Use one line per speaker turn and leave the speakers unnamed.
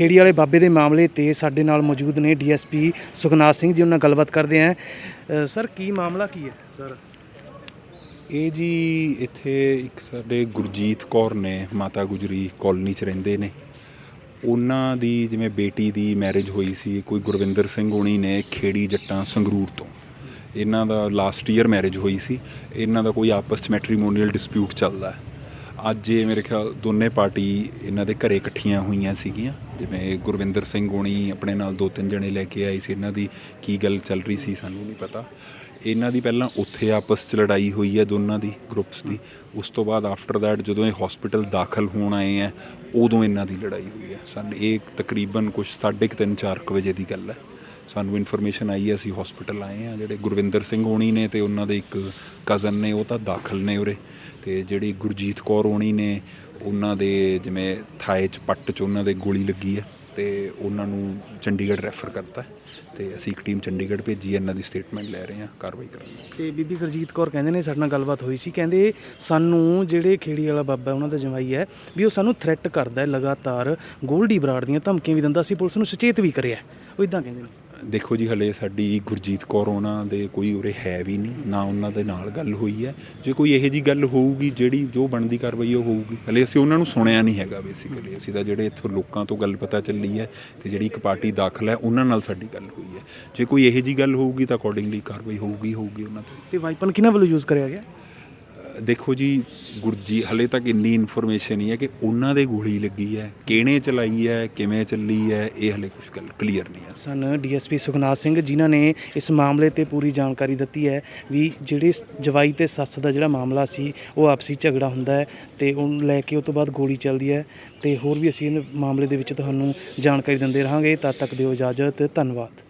ਖੇੜੀ ਵਾਲੇ ਬਾਬੇ ਦੇ ਮਾਮਲੇ ਤੇ ਸਾਡੇ ਨਾਲ ਮੌਜੂਦ ਨੇ ਡੀਐਸਪੀ ਸੁਖਨਾਥ ਸਿੰਘ ਜੀ, ਉਹਨਾਂ ਨਾਲ ਗੱਲਬਾਤ ਕਰਦੇ ਆਂ ਸਰ, ਕੀ ਮਾਮਲਾ ਕੀ ਹੈ? ਸਰ।
ਇਹ ਜੀ ਇੱਥੇ ਇੱਕ ਸਾਡੇ ਗੁਰਜੀਤ ਕੌਰ ਨੇ, ਮਾਤਾ ਗੁਜਰੀ ਕਾਲਨੀ 'ਚ ਰਹਿੰਦੇ ਨੇ। ਉਹਨਾਂ ਦੀ ਜਿਵੇਂ ਬੇਟੀ ਦੀ ਮੈਰਿਜ ਹੋਈ ਸੀ, ਕੋਈ ਗੁਰਵਿੰਦਰ ਸਿੰਘ ਹੋਣੀ ਨੇ ਖੇੜੀ ਜੱਟਾਂ ਸੰਗਰੂਰ ਤੋਂ। ਇਹਨਾਂ ਦਾ ਲਾਸਟ ਈਅਰ ਮੈਰਿਜ ਹੋਈ ਸੀ। ਇਹਨਾਂ ਦਾ ਕੋਈ ਆਪਸ 'ਚ ਮੈਟ੍ਰੀਮੋਨੀਅਲ ਡਿਸਪਿਊਟ ਚੱਲਦਾ ਹੈ। ਅੱਜ ਇਹ ਮੇਰੇ ਖਿਆਲ ਦੋਨੇ ਪਾਰਟੀ ਇਹਨਾਂ ਦੇ ਘਰੇ ਇਕੱਠੀਆਂ ਹੋਈਆਂ ਸੀਗੀਆਂ, ਜਿਵੇਂ ਗੁਰਵਿੰਦਰ ਸਿੰਘ ਹੋਣੀ ਆਪਣੇ ਨਾਲ ਦੋ ਤਿੰਨ ਜਣੇ ਲੈ ਕੇ ਆਏ ਸੀ, ਇਹਨਾਂ ਦੀ ਕੀ ਗੱਲ ਚੱਲ ਰਹੀ ਸੀ ਸਾਨੂੰ ਨਹੀਂ ਪਤਾ। ਇਹਨਾਂ ਦੀ ਪਹਿਲਾਂ ਉੱਥੇ ਆਪਸ 'ਚ ਲੜਾਈ ਹੋਈ ਹੈ ਦੋਨਾਂ ਦੀ ਗਰੁੱਪਸ ਦੀ, ਉਸ ਤੋਂ ਬਾਅਦ ਆਫਟਰ ਦੈਟ ਜਦੋਂ ਇਹ ਹਸਪੀਟਲ ਦਾਖਲ ਹੋਣ ਆਏ ਆ ਉਦੋਂ ਇਹਨਾਂ ਦੀ ਲੜਾਈ ਹੋਈ ਹੈ। ਸਾਨੂੰ ਇਹ ਤਕਰੀਬਨ ਕੁਝ 3:30 4 ਵਜੇ ਦੀ ਗੱਲ ਹੈ। ਸਾਨੂੰ ਇਨਫੋਰਮੇਸ਼ਨ ਆਈ ਹੈ, ਅਸੀਂ ਹਸਪੀਟਲ ਆਏ ਆ ਜਿਹੜੇ ਗੁਰਵਿੰਦਰ ਸਿੰਘ ਹੋਣੀ ਨੇ ਤੇ ਉਹਨਾਂ ਦੇ ਇੱਕ ਕਜ਼ਨ ਨੇ, ਉਹ ਤਾਂ ਦਾਖਲ ਨੇ ਉਰੇ। ਤੇ ਜਿਹੜੀ ਗੁਰਜੀਤ ਕੌਰ ਹੋਣੀ ਨੇ, ਉਹਨਾਂ ਦੇ ਜਿਵੇਂ ਥਾਏ 'ਚ ਪੱਟ 'ਚ ਉਹਨਾਂ ਦੇ ਗੋਲੀ ਲੱਗੀ ਹੈ ਤੇ ਉਹਨਾਂ ਨੂੰ ਚੰਡੀਗੜ੍ਹ ਰੈਫਰ ਕਰਤਾ ਹੈ। ਤੇ ਅਸੀਂ ਇੱਕ ਟੀਮ ਚੰਡੀਗੜ੍ਹ ਭੇਜੀ ਇਹਨਾਂ ਦੀ ਸਟੇਟਮੈਂਟ ਲੈ ਰਹੇ ਹਾਂ, ਕਾਰਵਾਈ ਕਰਨ ਲਈ।
ਤੇ ਬੀਬੀ ਗੁਰਜੀਤ ਕੌਰ ਕਹਿੰਦੇ ਨੇ, ਸਾਡੇ ਨਾਲ ਗੱਲਬਾਤ ਹੋਈ ਸੀ, ਕਹਿੰਦੇ ਸਾਨੂੰ ਜਿਹੜੇ ਖੇੜੀ ਵਾਲਾ ਬਾਬਾ ਉਹਨਾਂ ਦਾ ਜਮਾਈ ਹੈ, ਵੀ ਉਹ ਸਾਨੂੰ ਥ੍ਰੈਟ ਕਰਦਾ ਹੈ ਲਗਾਤਾਰ, ਗੋਲਡੀ ਬਰਾੜ ਦੀਆਂ ਧਮਕੀਆਂ ਵੀ ਦਿੰਦਾ ਸੀ, ਪੁਲਿਸ ਨੂੰ ਸੁਚੇਤ ਵੀ ਕਰਿਆ ਉਹ ਇਦਾਂ ਕਹਿੰਦੇ ਨੇ।
ਦੇਖੋ ਜੀ, ਹਲੇ ਸਾਡੀ ਗੁਰਜੀਤ ਕੌਰ ਉਹਨਾਂ ਦੇ ਕੋਈ ਉਰੇ ਹੈ ਵੀ ਨਹੀਂ, ਨਾ ਉਹਨਾਂ ਦੇ ਨਾਲ ਗੱਲ ਹੋਈ ਹੈ। ਜੇ ਕੋਈ ਇਹੋ ਜੀ ਗੱਲ ਹੋਊਗੀ, ਜਿਹੜੀ ਜੋ ਬਣਦੀ ਕਾਰਵਾਈ ਉਹ ਹੋਊਗੀ। ਹਲੇ ਅਸੀਂ ਉਹਨਾਂ ਨੂੰ ਸੁਣਿਆ ਨਹੀਂ ਹੈਗਾ ਬੇਸਿਕਲੀ ਅਸੀਂ ਤਾਂ ਜਿਹੜੇ ਇੱਥੋਂ ਲੋਕਾਂ ਤੋਂ ਗੱਲ ਪਤਾ ਚੱਲੀ ਹੈ ਤੇ ਜਿਹੜੀ ਇੱਕ ਪਾਰਟੀ ਦਾਖਲ ਹੈ, ਉਹਨਾਂ ਨਾਲ ਸਾਡੀ ਗੱਲ ਹੋਈ ਹੈ। ਜੇ ਕੋਈ ਇਹੋ ਜੀ ਗੱਲ ਹੋਊਗੀ, ਤਾਂ ਅਕੋਰਡਿੰਗਲੀ ਕਾਰਵਾਈ ਹੋਊਗੀ ਹੋਊਗੀ ਉਹਨਾਂ ਤੇ।
ਤੇ ਵਾਈਪਨ ਕਿਹਨਾਂ ਵੱਲੋਂ ਯੂਜ਼ ਕਰਿਆ ਗਿਆ?
ਦੇਖੋ ਜੀ ਗੁਰਜੀ ਹਲੇ ਤੱਕ ਇੰਨੀ ਇਨਫੋਰਮੇਸ਼ਨ ਹੀ ਹੈ ਕਿ ਉਹਨਾਂ ਦੇ ਗੋਲੀ ਲੱਗੀ ਹੈ, ਕਿਹਨੇ ਚਲਾਈ ਹੈ, ਕਿਵੇਂ ਚੱਲੀ ਹੈ, ਇਹ ਹਲੇ ਕੁਝ ਗੱਲ ਕਲੀਅਰ ਨਹੀਂ ਹੈ।
ਸਨ ਡੀਐਸਪੀ ਸੁਖਨਾਥ ਸਿੰਘ ਜਿਨ੍ਹਾਂ ਨੇ ਇਸ ਮਾਮਲੇ ਤੇ ਪੂਰੀ ਜਾਣਕਾਰੀ ਦਿੱਤੀ ਹੈ ਵੀ ਜਿਹੜੇ ਜਵਾਈ ਤੇ ਸੱਸ ਦਾ ਜਿਹੜਾ ਮਾਮਲਾ ਸੀ, ਉਹ ਆਪਸੀ ਝਗੜਾ ਹੁੰਦਾ ਹੈ ਤੇ ਉਹਨੂੰ ਲੈ ਕੇ ਉਸ ਤੋਂ ਬਾਅਦ ਗੋਲੀ ਚੱਲਦੀ ਹੈ ਤੇ ਹੋਰ ਵੀ ਅਸੀਂ ਇਹ ਮਾਮਲੇ ਦੇ ਵਿੱਚ ਤੁਹਾਨੂੰ ਜਾਣਕਾਰੀ ਦਿੰਦੇ ਰਹਾਂਗੇ। ਤਦ ਤੱਕ ਦਿਓ ਇਜਾਜ਼ਤ। ਧੰਨਵਾਦ।